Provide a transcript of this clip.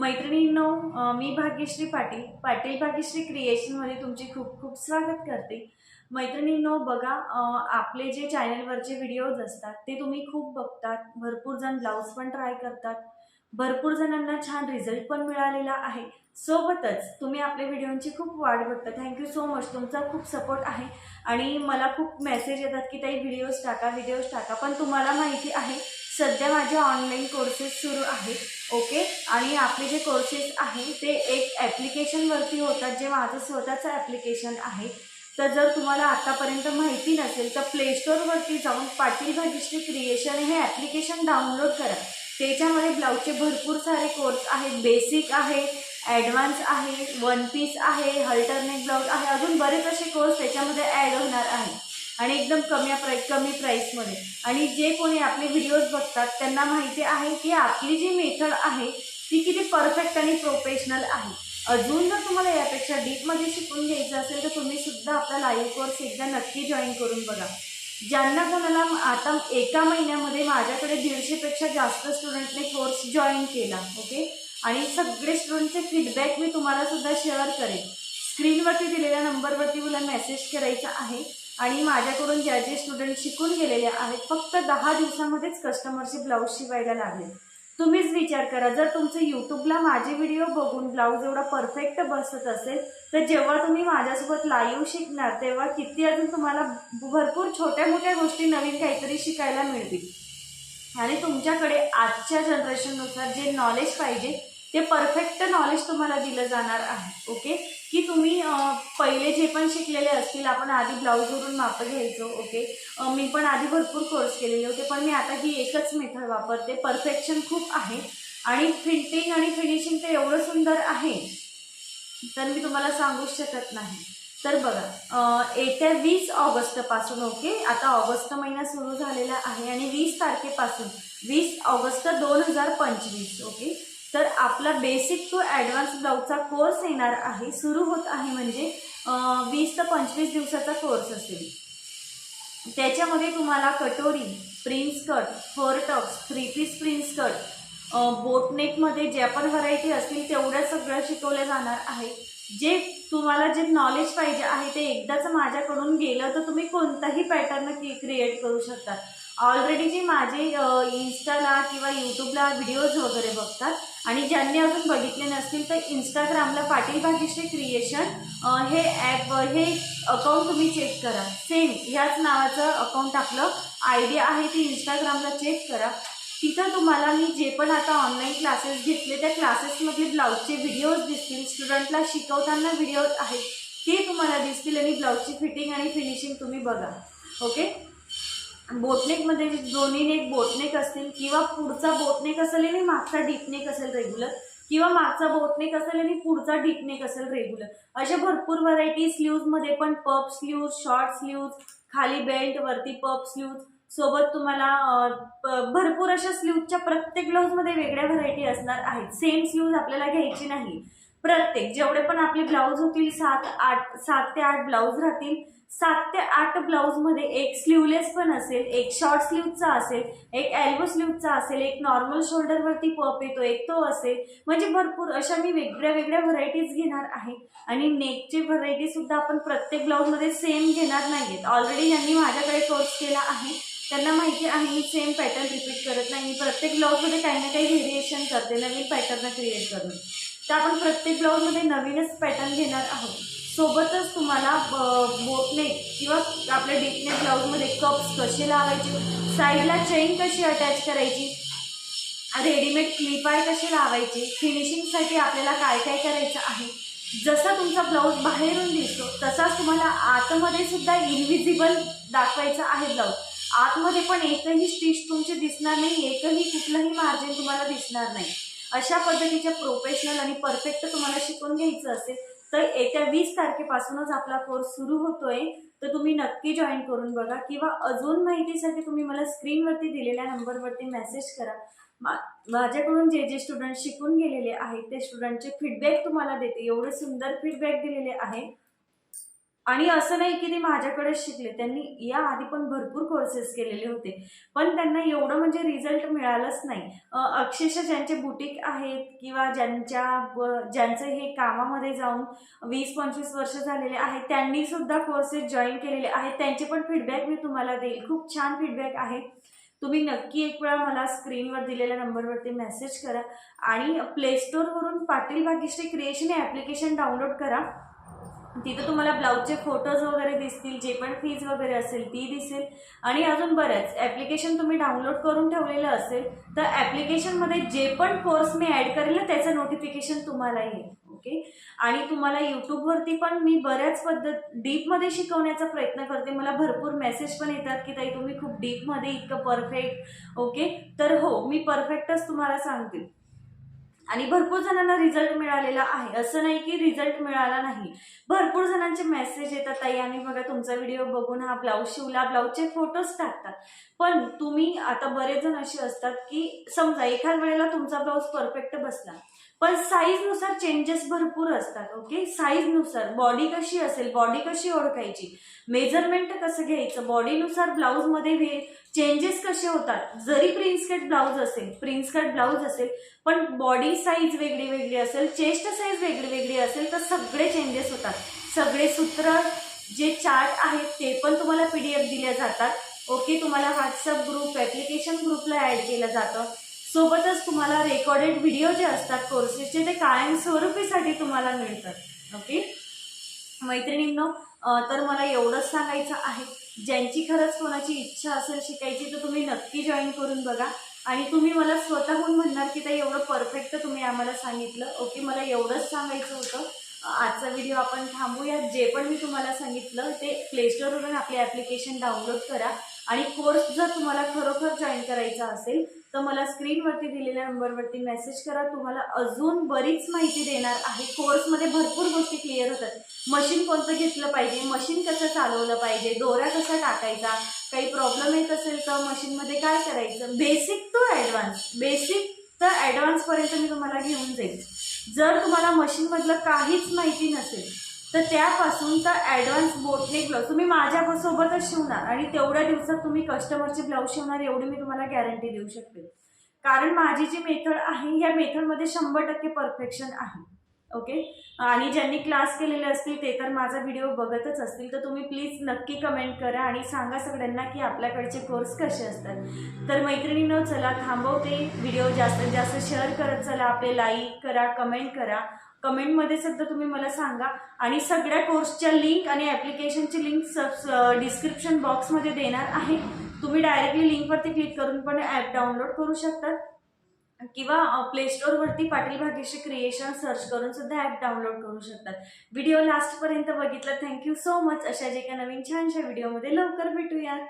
मैत्रिणींनो मी भाग्यश्री पाटील. पाटील भाग्यश्री क्रिएशनमध्ये तुमचे खूप खूप स्वागत करते. मैत्रिणींनो बघा आपले जे चॅनलवरचे व्हिडिओज असतात ते तुम्ही खूप बघतात. भरपूर जण ब्लाऊज पण ट्राय करतात. भरपूर जणांना छान रिझल्ट पण मिळालेला आहे. सोबतच तुम्ही आपल्या व्हिडिओंची खूप वाढ बघता. थँक्यू सो मच तुमचा खूप सपोर्ट आहे. आणि मला खूप मेसेज येतात की ताई व्हिडिओज टाका व्हिडिओज टाका. पण तुम्हाला माहिती आहे सध्या माझे ऑनलाईन कोर्सेस सुरू आहेत. ओके? आणि आपले जे कोर्सेस आहे ते एक ॲप्लिकेशनवरती होतात जे माझं स्वतःचं ॲप्लिकेशन आहे. तर जर तुम्हाला आत्तापर्यंत माहिती नसेल तर प्लेस्टोरवरती जाऊन पाटील भाग्यश्री क्रिएशन हे ॲप्लिकेशन डाउनलोड करा. त्याच्यामध्ये ब्लाऊजचे भरपूर सारे कोर्स आहेत. बेसिक आहे ॲडव्हान्स आहे वन पीस आहे हल्टरनेट ब्लाऊज आहे. अजून बरेच असे कोर्स त्याच्यामध्ये ॲड होणार आहे आणि एकदम कमी प्राई कमी प्राईसमध्ये आणि जे कोणी आपले व्हिडिओज बघतात त्यांना माहिती आहे की आपली जी मेथड आहे ती किती परफेक्ट आणि प्रोफेशनल आहे. अजून जर तुम्हाला यापेक्षा डीपमध्ये शिकून घ्यायचं असेल तर तुम्ही सुद्धा आपला लाईव्ह कोर्स एकदा नक्की जॉईन करून बघा. ज्यांना कोणाला आता एका महिन्यामध्ये माझ्याकडे दीडशेपेक्षा जास्त स्टुडंटने कोर्स जॉईन केला ओके आणि सगळे स्टुडंटचे फीडबॅक मी तुम्हाला सुद्धा शेअर करेन. स्क्रीनवरती दिलेल्या नंबरवरती मला मेसेज करायचा आहे. आणि माझ्याकडून ज्या जे स्टुडंट शिकून गेलेले आहेत फक्त दहा दिवसामध्येच कस्टमरचे ब्लाऊज शिवायला लागले. तुम्हीच विचार करा जर तुमचं यूट्यूबला माझे व्हिडिओ बघून ब्लाऊज एवढा परफेक्ट बसत असेल तर जेव्हा तुम्ही माझ्यासोबत लाईव्ह शिकणार तेव्हा किती अजून तुम्हाला भरपूर छोट्या मोठ्या गोष्टी नवीन काहीतरी शिकायला मिळतील. आणि तुमच्याकडे आजच्या जनरेशननुसार जे नॉलेज पाहिजे ते परफेक्ट नॉलेज तुम्हाला दिलं जाणार आहे ओके की तुम्ही पहिले जे पण शिकलेले असतील आपण आधी ब्लाऊजवरून मापं घ्यायचो ओके मी पण आधी भरपूर कोर्स केलेले होते पण मी आता ही एकच मेथड वापरते. परफेक्शन खूप आहे आणि फिटिंग आणि फिनिशिंग ते एवढं सुंदर आहे तर मी तुम्हाला सांगूच शकत नाही. तर बघा येत्या वीस ऑगस्टपासून ओके आता ऑगस्ट महिना सुरू झालेला आहे आणि वीस तारखेपासून वीस ऑगस्ट दोन हजार पंचवीस ओके तर आपला बेसिक टू ॲडव्हान्स ब्लाऊजचा कोर्स येणार आहे सुरू होत आहे म्हणजे वीस ते पंचवीस दिवसाचा कोर्स असेल. त्याच्यामध्ये तुम्हाला कटोरी prince cut four tops three piece prince cut बोटनेकमध्ये ज्या पण व्हरायटी असतील तेवढ्या सगळ्या शिकवल्या जाणार आहे जे तुम्हाला जे नॉलेज पाहिजे आहे ते एकदाच माझ्याकडून गेलं तर तुम्ही कोणताही पॅटर्न क्रिएट करू शकता. ऑलरेडी जे माझे इन्स्टाला किंवा यूट्यूबला व्हिडिओज वगैरे बघतात आणि ज्यांनी अजून बघितले नसतील तर इंस्टाग्रामला पाटील भाग्यश्री क्रिएशन हे ॲप हे अकाउंट तुम्ही चेक करा. सेम ह्याच नावाचं अकाउंट आपलं आयडिया आहे ते इंस्टाग्रामला चेक करा. तिथं तुम्हाला मी जे पण आता ऑनलाईन क्लासेस घेतले त्या क्लासेसमध्ये ब्लाऊजचे व्हिडिओज दिसतील. स्टुडंटला शिकवताना व्हिडिओज आहेत ते तुम्हाला दिसतील आणि ब्लाऊजची फिटिंग आणि फिनिशिंग तुम्ही बघा. ओके बोटनेकमध्ये दोन्ही नेक बोटनेक असतील किंवा पुढचा बोटनेक असेल आणि मागचा डीपनेक असेल रेग्युलर किंवा मागचा बोटनेक असेल आणि पुढचा डीपनेक असेल रेग्युलर अशा भरपूर व्हरायटी स्लीव्जमध्ये पण पप स्लीव्ज शॉर्ट स्लीव्ज खाली बेल्ट वरती पप स्लीव्ज सोबत तुम्हाला भरपूर अशा स्लीव्जच्या प्रत्येक ब्लाऊजमध्ये वेगळ्या व्हरायटी असणार आहेत. सेम स्लीव्ज आपल्याला घ्यायची नाही. प्रत्येक जेवढे पण आपले ब्लाऊज होतील सात आठ सात ते आठ ब्लाऊज राहतील सात ते आठ ब्लाऊजमध्ये एक स्लीवलेस पण असेल एक शॉर्ट स्लीवचा असेल एक एल्बो स्लीवचा असेल एक नॉर्मल शोल्डरवरती पप येतो एक तो असेल. म्हणजे भरपूर अशा मी वेगळ्या वेगळ्या व्हरायटीज घेणार आहे. आणि नेकची व्हरायटी सुद्धा आपण प्रत्येक ब्लाऊजमध्ये सेम घेणार नाहीयेत. ऑलरेडी यांनी माझ्याकडे कोर्स केला आहे त्यांना माहिती आहे मी सेम पॅटर्न रिपीट करत नाही. मी प्रत्येक ब्लाऊजमध्ये काही ना काही व्हेरिएशन करते नवीन पॅटर्न क्रिएट करून तर आपण प्रत्येक ब्लाऊजमध्ये नवीनच पॅटर्न घेणार आहोत. सोबतच तुम्हाला बोटने किंवा आपल्या डीपनेक ब्लाऊजमध्ये कप्स कसे लावायचे साईडला चेन कशी अटॅच करायची रेडीमेड क्लिप आहे कशी लावायची फिनिशिंगसाठी आपल्याला काय काय करायचं आहे जसा तुमचा ब्लाऊज बाहेरून दिसतो तसाच तुम्हाला आतमध्ये सुद्धा इनव्हिजिबल दाखवायचा आहे ब्लाऊज आतमध्ये पण एकही स्टिच तुमचे दिसणार नाही एकही कुठलंही मार्जिन तुम्हाला दिसणार नाही. अशा पद्धतीच्या प्रोफेशनल आणि परफेक्ट तुम्हाला शिकून घ्यायचं असेल तर येत्या वीस तारखेपासूनच आपला कोर्स सुरू होतोय. तर तुम्ही नक्की जॉईन करून बघा किंवा अजून माहितीसाठी तुम्ही मला स्क्रीनवरती दिलेल्या नंबरवरती मेसेज करा. मा माझ्याकडून जे जे स्टुडंट शिकून गेलेले आहेत ते स्टुडंटचे फीडबॅक तुम्हाला देते. एवढे सुंदर फीडबॅक दिलेले आहे. आणि असं नाही की ते माझ्याकडेच शिकले. त्यांनी या आधी पण भरपूर कोर्सेस केलेले होते. पण त्यांना एवढं म्हणजे रिझल्ट मिळालंच नाही. अक्षरशः ज्यांचे बुटीक आहेत किंवा ज्यांच्या ज्यांचं हे कामामध्ये जाऊन वीस पंचवीस वर्ष झालेले आहेत त्यांनी सुद्धा कोर्सेस जॉईन केलेले आहेत. त्यांचे पण फीडबॅक मी तुम्हाला देईल. खूप छान फीडबॅक आहेत तुम्ही नक्की एक वेळा मला स्क्रीनवर दिलेल्या नंबरवरती मेसेज करा आणि प्लेस्टोरवरून पाटील भाग्यश्री क्रिएशन हे ॲप्लिकेशन डाउनलोड करा. तिथं तुम्हाला ब्लाऊजचे फोटोज वगैरे दिसतील जे पण फीज वगैरे असेल ती दिसेल. आणि अजून बऱ्याच ॲप्लिकेशन तुम्ही डाउनलोड करून ठेवलेलं असेल तर ॲप्लिकेशनमध्ये जे पण कोर्स मी ॲड करेल ना त्याचं नोटिफिकेशन तुम्हाला येईल ओके आणि तुम्हाला यूट्यूबवरती पण मी बऱ्याच पद्धत डीपमध्ये शिकवण्याचा प्रयत्न करते. मला भरपूर मेसेज पण येतात की ताई तुम्ही खूप डीपमध्ये इतकं परफेक्ट ओके तर हो मी परफेक्टच तुम्हाला सांगते. आणि भरपूर जणांना रिझल्ट मिळालेला आहे. असं नाही की रिझल्ट मिळाला नाही. भरपूर जणांचे मेसेज येतात ताई आम्ही बघा तुमचा व्हिडिओ बघून हा ब्लाऊज शिवला ब्लाऊजचे फोटोज टाकतात. पण तुम्ही आता बरेच जण असे असतात की समजा एखाद वेळेला तुमचा ब्लाऊज परफेक्ट बसला. पण साईजनुसार चेंजेस भरपूर असतात ओके साईजनुसार बॉडी कशी असेल बॉडी कशी ओळखायची? मेजरमेंट कसं घ्यायचं? बॉडीनुसार ब्लाऊजमध्ये वे चेंजेस कसे होतात? जरी प्रिन्स कट ब्लाऊज असेल प्रिन्स कट ब्लाऊज असेल पण बॉडी साईज वेगळी वेगळी असेल चेस्ट साईज वेगळी वेगळी असेल तर सगळे चेंजेस होतात. सगळे सूत्र जे चार्ट आहेत ते पण तुम्हाला पी डी एफ दिल्या जातात. ओके तुम्हाला व्हॉट्सअप ग्रुप ॲप्लिकेशन ग्रुपला ॲड केलं जातं. सोबतच तुम्हाला रेकॉर्डेड व्हिडिओ जे असतात कोर्सेसचे ते कायमस्वरूपीसाठी तुम्हाला मिळतात. ओके मैत्रिणींनो तर मला एवढंच सांगायचं आहे. ज्यांची खरंच कोणाची इच्छा असेल शिकायची तर तुम्ही नक्की जॉईन करून बघा. आणि तुम्ही मला स्वतःहून म्हणणार की ते एवढं परफेक्ट तुम्ही आम्हाला सांगितलं. ओके मला एवढंच सांगायचं होतं. आजचा व्हिडिओ आपण थांबूया. जे पण मी तुम्हाला सांगितलं ते प्लेस्टोरवरून आपले ॲप्लिकेशन डाउनलोड करा. आणि कोर्स जर तुम्हाला खरोखर जॉईन करायचा असेल तर मला स्क्रीनवरती दिलेल्या नंबरवरती मेसेज करा. तुम्हाला अजून बरीच माहिती देणार आहे. कोर्समध्ये भरपूर गोष्टी क्लिअर होतात. मशीन कोणतं घेतलं पाहिजे? मशीन कसं चालवलं पाहिजे? दोरा कसा टाकायचा? काही प्रॉब्लेम येत असेल तर मशीनमध्ये काय करायचं? बेसिक टू ॲडव्हान्स बेसिक तर ॲडव्हान्सपर्यंत मी तुम्हाला घेऊन जाईल. जर तुम्हाला मशीनमधलं काहीच माहिती नसेल तर त्यापासून तर ॲडव्हान्स बोटनेक ब्लाऊज तुम्ही माझ्या सोबतच शिवणार आणि तेवढ्या दिवसात तुम्ही कस्टमरचे ब्लाऊज शिवणार एवढी मी तुम्हाला गॅरंटी देऊ शकते कारण माझी जी मेथड आहे या मेथडमध्ये शंभर टक्के परफेक्शन आहे. ओके आणि ज्यांनी क्लास केलेले असतील ते तर माझा व्हिडिओ बघतच असतील. तर तुम्ही प्लीज नक्की कमेंट करा आणि सांगा सगळ्यांना की आपल्याकडचे कोर्स कसे असतात. तर मैत्रिणीनं चला थांबवते. व्हिडिओ जास्तीत जास्त शेअर करत चला. आपले लाईक करा कमेंट करा. कमेंटमध्ये सुद्धा तुम्ही मला सांगा. आणि सगळ्या कोर्सच्या लिंक आणि ॲप्लिकेशनची लिंक सब डिस्क्रिप्शन बॉक्समध्ये देणार आहे. तुम्ही डायरेक्टली लिंकवरती क्लिक करून पण ॲप डाउनलोड करू शकतात. किंवा प्लेस्टोरवरती पाटील भाग्यश्री क्रिएशन सर्च करून सुद्धा ॲप डाउनलोड करू शकतात. व्हिडिओ लास्टपर्यंत बघितलं. थँक्यू सो मच अशा जे काही नवीन छानशा व्हिडिओमध्ये लवकर भेटूयात.